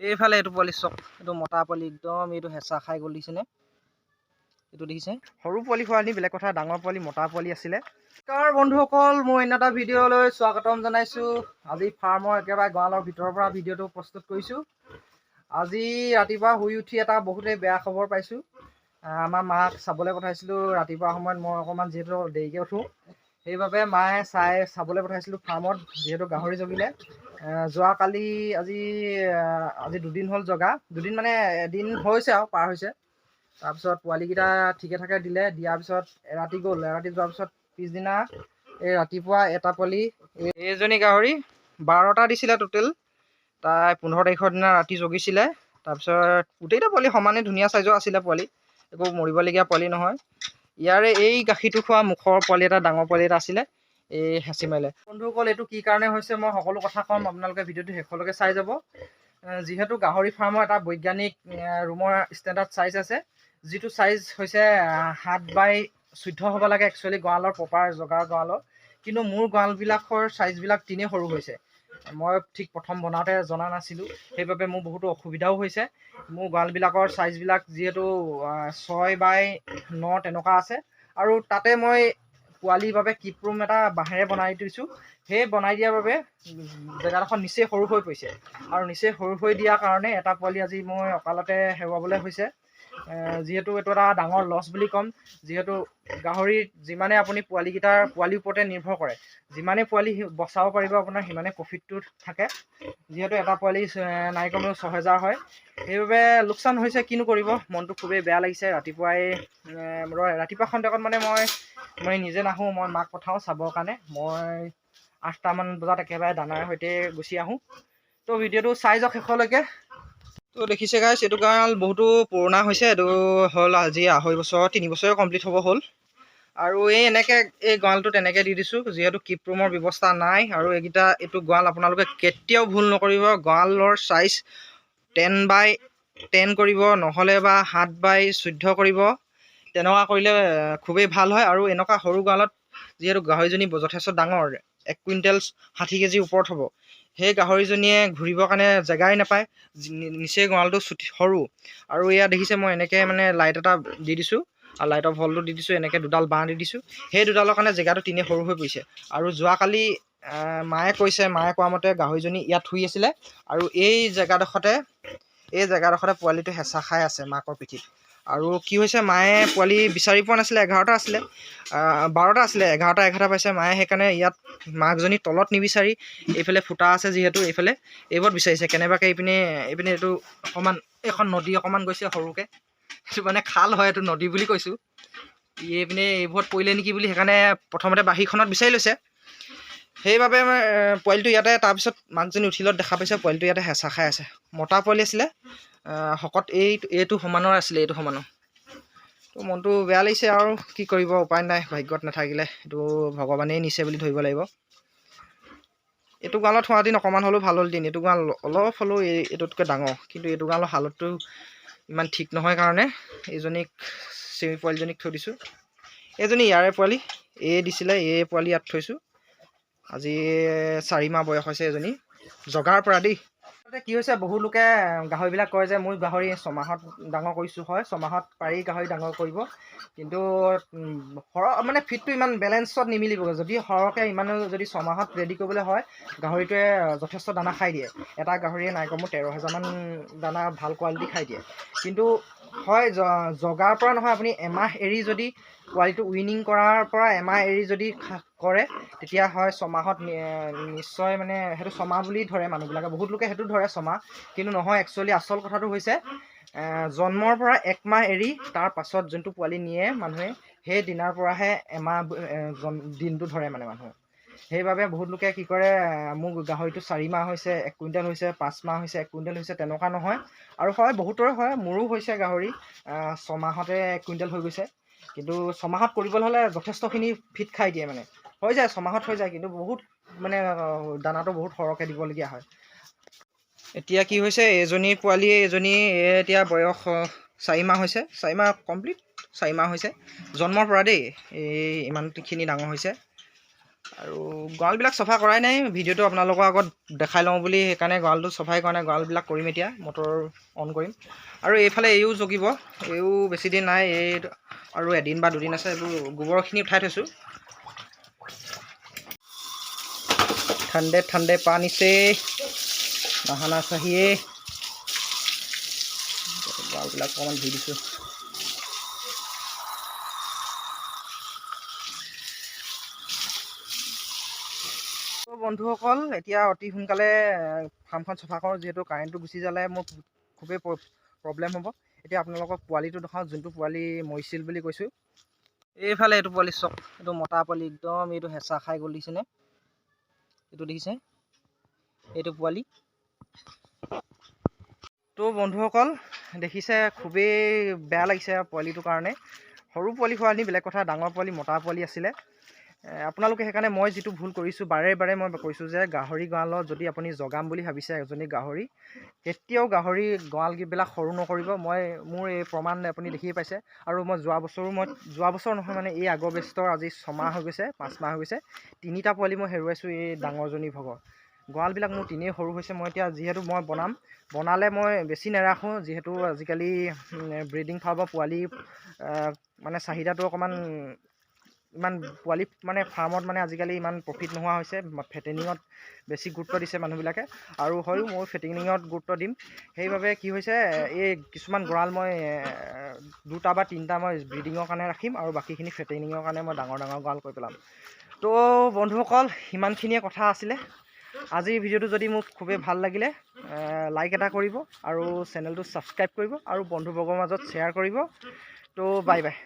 এইফালে এইটো পোৱালি চক এইটো মতা পোৱালি একদম এইটো হেঁচা খাই গ'ল দেখিছেনে? এইটো দেখিছে? সৰু পোৱালি খোৱানি বেলেগ কথা ডাঙৰ পোৱালি মতা পোৱালি আছিলে। কাৰ বন্ধুসকল মই অন্য এটা ভিডিঅ'লৈ স্বাগতম জনাইছোঁ। আজি ফাৰ্মৰ একেবাৰে গঁৰালৰ ভিতৰৰ পৰা ভিডিঅ'টো প্ৰস্তুত কৰিছোঁ। আজি ৰাতিপুৱা শুই উঠি এটা বহুতেই বেয়া খবৰ পাইছোঁ। আমাৰ মাক চাবলৈ পঠাইছিলোঁ ৰাতিপুৱা সময়ত মই অকণমান যিহেতু দেৰিকৈ উঠোঁ। সেইবাবে মায়ে চাই চাবলৈ পঠাইছিলোঁ ফাৰ্মত যিহেতু গাহৰি জগিলে। যোৱাকালি আজি আজি দুদিন হ'ল জগা। দুদিন মানে এদিন হৈছে আৰু পাৰ হৈছে। তাৰপিছত পোৱালিকেইটা ঠিকে ঠাকে দিলে দিয়াৰ পিছত এৰাতি গ'ল। এৰাতি যোৱাৰ পিছত পিছদিনা এই ৰাতিপুৱা এটা পোৱালি এই- এইজনী গাহৰি বাৰটা দিছিলে টোটেল তাই পোন্ধৰ তাৰিখৰ দিনা ৰাতি জগিছিলে। তাৰপিছত গোটেইটা পোৱালি সমানে ধুনীয়া চাইজৰ আছিলে পোৱালি। একো মৰিবলগীয়া পোৱালি নহয়। ইয়াৰে এই গাখীৰটো খোৱা মুখৰ পোৱালি এটা ডাঙৰ পোৱালি এটা আছিলে এই হেঁচি মাৰিলে। বন্ধুসকল এইটো কি কাৰণে হৈছে মই সকলো কথা ক'ম আপোনালোকে ভিডিঅ'টো শেষলৈকে চাই যাব। যিহেতু গাহৰি ফাৰ্মৰ এটা বৈজ্ঞানিক ৰুমৰ ষ্টেণ্ডাৰ্ড চাইজ আছে যিটো চাইজ হৈছে সাত বাই চৈধ্য হ'ব লাগে একচুৱেলি গঁৰালৰ প্ৰপাৰ জগাৰ গঁৰালৰ। কিন্তু মোৰ গঁৰালবিলাকৰ চাইজবিলাক তিনেই সৰু হৈছে। মই ঠিক প্ৰথম বনাওঁতে জনা নাছিলোঁ। সেইবাবে মোৰ বহুতো অসুবিধাও হৈছে। মোৰ গঁৰালবিলাকৰ চাইজবিলাক যিহেতু ছয় বাই ন তেনেকুৱা আছে। আৰু তাতে মই পোৱালিৰ বাবে কিপ ৰুম এটা বাঁহেৰে বনাই দিছোঁ। সেই বনাই দিয়াৰ বাবে জেগাডোখৰ নিচেই সৰু হৈ পৰিছে। আৰু নিচেই সৰু হৈ দিয়াৰ কাৰণে এটা পোৱালি আজি মই অকালতে হেৰুৱাবলৈ হৈছে। যিহেতু এইটো এটা ডাঙৰ লছ বুলি ক'ম যিহেতু গাহৰিত যিমানে আপুনি পোৱালিকেইটাৰ পোৱালিৰ ওপৰতে নিৰ্ভৰ কৰে যিমানে পোৱালি বচাব পাৰিব আপোনাৰ সিমানে প্ৰফিটটো থাকে। যিহেতু এটা পোৱালি নাই কমেও ছহেজাৰ হয়। সেইবাবে লোকচান হৈছে কিনো কৰিব মনটো খুবেই বেয়া লাগিছে। ৰাতিপুৱাই ৰাতিপুৱা খন্তেকত মানে মই মই নিজে নাহোঁ মই মাক পঠাওঁ চাবৰ কাৰণে। মই আঠটামান বজাত একেবাৰে দানাৰ সৈতে গুচি আহোঁ। তো ভিডিঅ'টো চাই যাওক শেষলৈকে। তো দেখিছে গাইছ এইটো গঁৰাল বহুতো পুৰণা হৈছে। এইটো হ'ল আজি আঢ়ৈ বছৰ তিনি বছৰে কমপ্লিট হ'ব হ'ল। আৰু এই এনেকৈ এই গঁৰালটোত এনেকৈ দি দিছোঁ যিহেতু কিপ ৰুমৰ ব্যৱস্থা নাই। আৰু এইকেইটা এইটো গঁৰাল আপোনালোকে কেতিয়াও ভুল নকৰিব। গঁৰালৰ চাইজ টেন বাই টেন কৰিব নহ'লে বা সাত বাই চৈধ্য কৰিব। তেনেকুৱা কৰিলে খুবেই ভাল হয়। আৰু এনেকুৱা সৰু গঁৰালত যিহেতু গাহৰিজনী যথেষ্ট ডাঙৰ এক কুইণ্টেল ষাঠি কেজিৰ ওপৰত হ'ব। সেই গাহৰিজনীয়ে ঘূৰিবৰ কাৰণে জেগাই নাপায় নিচেই গঁৰালটো চুটি সৰু। আৰু এয়া দেখিছে মই এনেকৈ মানে লাইট এটা দি দিছোঁ আৰু লাইটৰ ভলটো দি দিছোঁ এনেকৈ দুডাল বাঁহ দি দিছোঁ। সেই দুডালৰ কাৰণে জেগাটো তিনি সৰু হৈ পৰিছে। আৰু যোৱাকালি মায়ে কৈছে মায়ে কোৱা মতে গাহৰিজনী ইয়াত শুই আছিলে। আৰু এই জেগাডোখৰতে এই জেগাডোখৰতে পোৱালিটো হেঁচা খাই আছে মাকৰ পিঠিত। আৰু কি হৈছে, মায়ে পোৱালি বিচাৰি পোৱা নাছিলে, এঘাৰটা আছিলে। বাৰটা আছিলে, এঘাৰটা এঘাৰটা পাইছে। মায়ে সেইকাৰণে ইয়াত মাকজনী তলত নিবিচাৰি এইফালে ফুটা আছে যিহেতু এইফালে, এইবোৰত বিচাৰিছে। কেনেবাকৈ এইপিনে এইপিনে এইটো অকণমান, এইখন নদী অকণমান গৈছে সৰুকৈ। এইটো মানে খাল হয়, এইটো নদী বুলি কৈছোঁ। এইপিনে এইবোৰত পৰিলে নেকি বুলি সেইকাৰণে প্ৰথমতে বাঁহীখনত বিচাৰি লৈছে। সেইবাবে পোৱালিটো ইয়াতে তাৰপিছত মাকজনী উঠিলত দেখা পাইছে পোৱালিটো ইয়াতে হেঁচা খাই আছে। মতা পোৱালি আছিলে শকত এই এইটো সমানৰ আছিলে এইটো সমানৰ। তো মনটো বেয়া লাগিছে আৰু কি কৰিব উপায় নাই ভাগ্যত নাথাকিলে। এইটো ভগৱানেই নিছে বুলি ধৰিব লাগিব। এইটো গাঁৱত হোৱা দিন অকণমান হ'লেও ভাল হ'ল দিন। এইটো গাঁও অলপ হ'লেও এই এইটোতকৈ ডাঙৰ। কিন্তু এইটো গাঁৱৰ হালতটো ইমান ঠিক নহয় কাৰণে এইজনীক চেমি পোৱালিজনীক থৈ দিছোঁ। এইজনী ইয়াৰে পোৱালি এ দিছিলে এ পোৱালি ইয়াত থৈছোঁ। আজি চাৰি মাহ বয়স হৈছে এজনী। জগাৰ পৰা দেই। কি হৈছে বহু লোকে গাহৰিবিলাক কয় যে মই গাহৰি ছমাহত ডাঙৰ কৰিছোঁ হয় ছমাহত পাৰি গাহৰি ডাঙৰ কৰিব। কিন্তু সৰহ মানে ফিটটো ইমান বেলেঞ্চত নিমিলিবগৈ। যদি সৰহকৈ ইমানো যদি ছমাহত ৰেডি কৰিবলৈ হয় গাহৰিটোৱে যথেষ্ট দানা খাই দিয়ে। এটা গাহৰিয়ে নাই কমেও তেৰ হেজাৰমান দানা ভাল কোৱালিটি খাই দিয়ে। কিন্তু হয় জগাৰ পৰা নহয় আপুনি এমাহ এৰি যদি পোৱালিটো উইনিং কৰাৰ পৰা এমাহ এৰি যদি কৰে তেতিয়া হয় ছমাহত নিশ্চয় মানে সেইটো ছমাহ বুলি ধৰে মানুহবিলাকে। বহুত লোকে সেইটো ধৰে ছমাহ কিন্তু নহয় একচুৱেলি আচল কথাটো হৈছে জন্মৰ পৰা একমাহ এৰি তাৰ পাছত যোনটো পোৱালি নিয়ে মানুহে সেই দিনাৰ পৰাহে এমাহ দিনটো ধৰে মানে মানুহে। সেইবাবে বহুত লোকে কি কৰে মোৰ গাহৰিটো চাৰি মাহ হৈছে এক কুইণ্টেল হৈছে পাঁচ মাহ হৈছে এক কুইণ্টেল হৈছে তেনেকুৱা নহয়। আৰু হয় বহুতৰে হয় মোৰো হৈছে গাহৰি ছমাহতে এক কুইণ্টেল হৈ গৈছে। কিন্তু ছমাহত কৰিবলৈ হ'লে যথেষ্টখিনি ফিট খাই দিয়ে মানে। হৈ যায় ছমাহত হৈ যায় কিন্তু বহুত মানে দানাটো বহুত সৰহকৈ দিবলগীয়া হয়। এতিয়া কি হৈছে এজনী পোৱালি এজনী এতিয়া বয়স আহ, চাৰি মাহ হৈছে। চাৰি মাহ কমপ্লিট চাৰি মাহ হৈছে। জন্মৰ পৰা দেই এই ইমানখিনি ডাঙৰ হৈছে। আৰু গঁৰালবিলাক চফা কৰাই নাই ভিডিঅ'টো আপোনালোকৰ আগত দেখাই লওঁ বুলি সেইকাৰণে গঁৰালটো চফাই কৰা নাই গঁৰালবিলাক কৰিম এতিয়া মটৰ অন কৰিম। আৰু এইফালে এইও জগিব এইও বেছি দিন নাই এই আৰু এদিন বা দুদিন আছে এইবোৰ গোবৰখিনি উঠাই থৈছোঁ। ঠাণ্ডে ঠাণ্ডে পানী से নহানা চাহিয়ে। গঁৰালবিলাক অকণমান ধুই দিছোঁ। বন্ধুসকল এতিয়া অতি সোনকালে ফাৰ্মখন চফা কৰোঁ যিহেতু কাৰেণ্টটো গুচি যালে মোৰ খুবেই প্ৰব্লেম হ'ব। এতিয়া আপোনালোকক পোৱালিটো দেখাওঁ যোনটো পোৱালি মৰিছিল বুলি কৈছোঁ। এইফালে এইটো পোৱালি চক এইটো মতা পোৱালি একদম এইটো হেঁচা খাই গ'ল দেখিছেনে? এইটো দেখিছে? এইটো পোৱালি। তো বন্ধুসকল দেখিছে খুবেই বেয়া লাগিছে পোৱালিটোৰ কাৰণে। সৰু পোৱালি হোৱানি বেলেগ কথা ডাঙৰ পোৱালি মতা পোৱালি আছিলে। আপোনালোকে সেইকাৰণে মই যিটো ভুল কৰিছোঁ বাৰে বাৰে মই কৈছোঁ যে গাহৰি গঁৰালত যদি আপুনি জগাম বুলি ভাবিছে এজনী গাহৰি কেতিয়াও গাহৰি গঁৰালবিলাক সৰু নকৰিব। মই মোৰ এই প্ৰমাণ আপুনি দেখিয়ে পাইছে। আৰু মই যোৱা বছৰো মই যোৱা বছৰ নহয় মানে এই আগৰ বেষ্টৰ আজি ছমাহ হৈ গৈছে পাঁচ মাহ হৈ গৈছে তিনিটা পোৱালি মই হেৰুৱাইছোঁ এই ডাঙৰজনী ভগৰ। গঁৰালবিলাক মোৰ তিনেই সৰু হৈছে মই এতিয়া যিহেতু মই বনাম বনালে মই বেছি নাৰাখোঁ যিহেতু আজিকালি ব্ৰিডিং ফাৰ্মৰ পোৱালি মানে চাহিদাটো অকণমান ইমান পোৱালি মানে ফাৰ্মত মানে আজিকালি ইমান প্ৰফিট নোহোৱা হৈছে ফেটেনিঙত বেছি গুৰুত্ব দিছে মানুহবিলাকে। আৰু হয়ো মই ফেটেনিঙত গুৰুত্ব দিম। সেইবাবে কি হৈছে এই কিছুমান গঁৰাল মই দুটা বা তিনিটা মই ব্ৰিডিঙৰ কাৰণে ৰাখিম আৰু বাকীখিনি ফেটেনিঙৰ কাৰণে মই ডাঙৰ ডাঙৰ গঁৰাল কৰি পেলাম। তো বন্ধুসকল সিমানখিনিয়ে কথা আছিলে। আজিৰ ভিডিঅ'টো যদি মোক খুবেই ভাল লাগিলে লাইক এটা কৰিব আৰু চেনেলটো ছাবস্ক্ৰাইব কৰিব আৰু বন্ধুবৰ্গৰ মাজত শ্বেয়াৰ কৰিব। তো বাই বাই